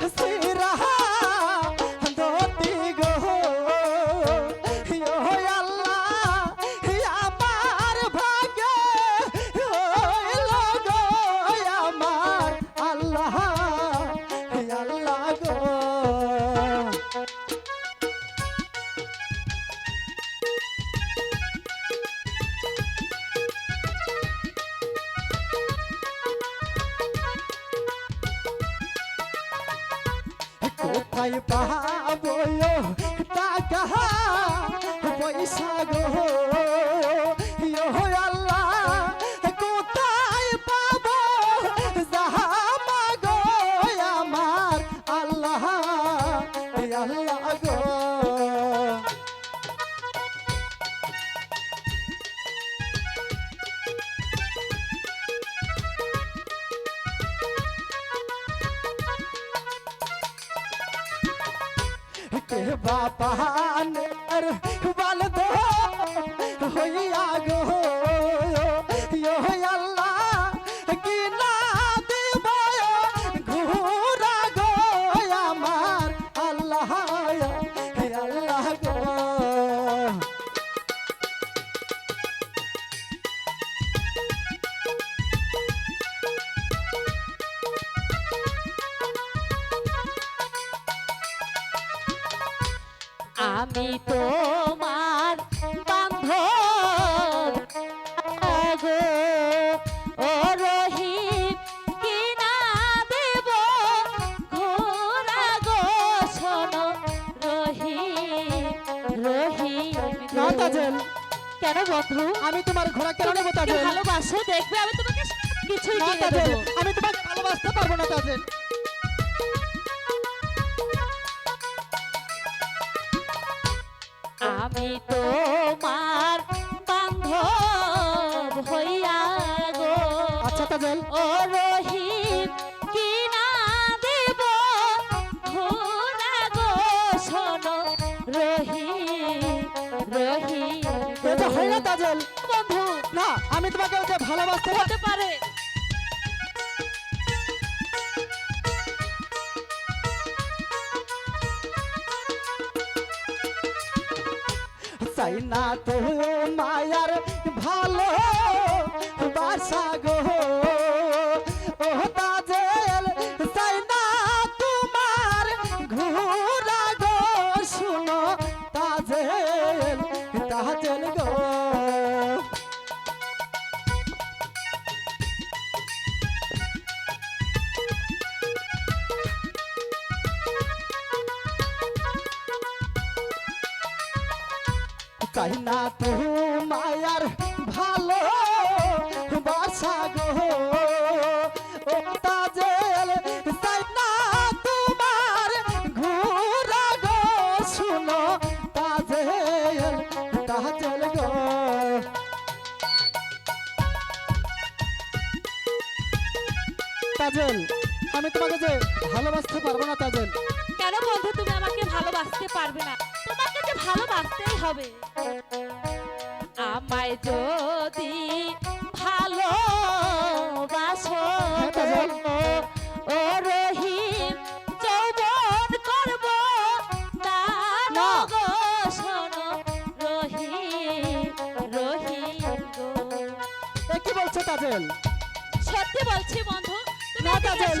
সিরা কোথায় পাবো টাকা পয়সা গো। के बापानेर बाल दो होइया गो আমি তোমার বান্ধব। গো ও রহিম কিনা দেব? ঘোরা গো শোনো রহিম রহিম। না কেন বন্ধু? আমি তোমার ঘোড়া কেন নেব তাজেল? ভালোবাসো? দেখবে আমি তোমাকে কিছুই না দিয়ে আমি তোমাকে ভালোবাসতে পারব না তাজেল। আমি তোমার বান্ধব হইয়া গো। আচ্ছা তাজেল ও রহিম কি না দেব? ঘোরা গো শোনো রহিম রহিম। এটা হয় না তাজেল বন্ধু না আমি তোমাকে ওকে ভালোবাসতে হতে পারে। চাই না তো মায়ার ভালো বাসা চাই না তো মায়ার ভালো বাসা গো। তাজেল তোমার ঘোরা গো। শুনো তাজেল তাজেল, আমি তোমাকে যে ভালোবাসতে পারব না তাজেল। কেন বন্ধু, তুমি আমাকে ভালোবাসতে পারবে না? ভালোবাসতেই হবে। আমায় যদি ভালোবাসো হ্যাঁ, কাজল। ও রহিম যৌবন করব। কি বলছো তাজেল? সত্যি বলছি বন্ধু তুমি না, কাজল।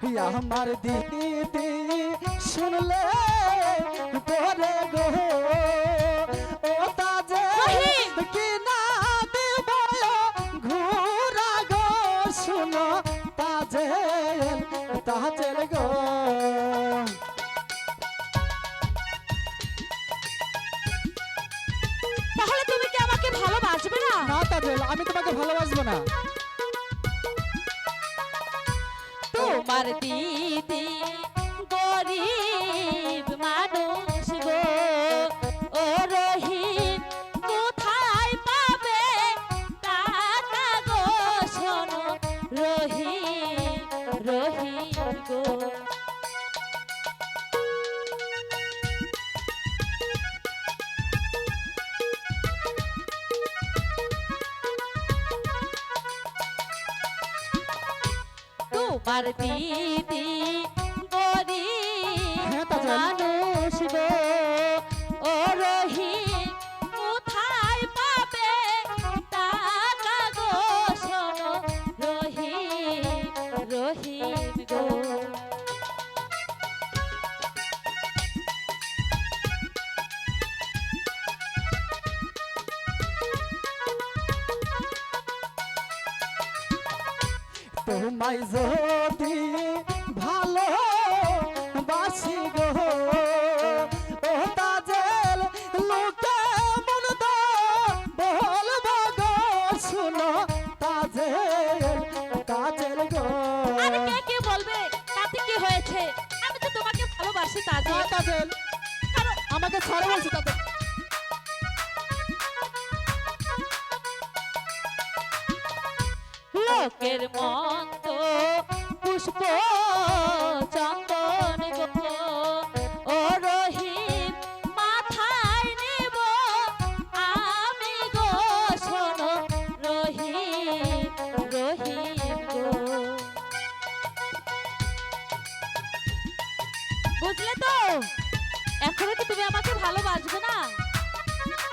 আমার দিদি শুনলে পরে গো ও তাজে! কি না দেব ঘোরা গো শুনো তাজে তাজেল গো। তাহলে তুমি কি আমাকে ভালোবাসবে ভালোবাসবে না না তাজেল আমি তোমাকে ভালোবাসবো না। তোমার দিদি তোমার দিদি গরিব হ্যাঁ। মানুষ গো তোমায় যদি ভালো বাসি গো ও তাজেল লোকে মন বলব গো শুনো তাজেল তাজেল গো। আরে কে কে বলবে? তাতে কি হয়েছে? আমি তো তোমাকে ভালোবাসি তাজে না তাজেল। আমাকে ছাড়ে বলছি তাজেল লোকের মন্দ পুষ্প চন্দন বুঝলে তো? এখনও কি তুমি আমাকে ভালোবাসবে না?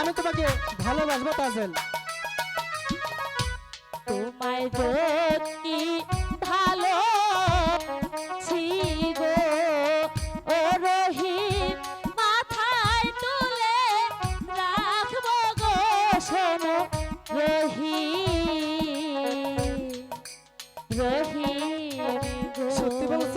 আমি তোমাকে ভালোবাসবো, তাজেল। তোমায় যদি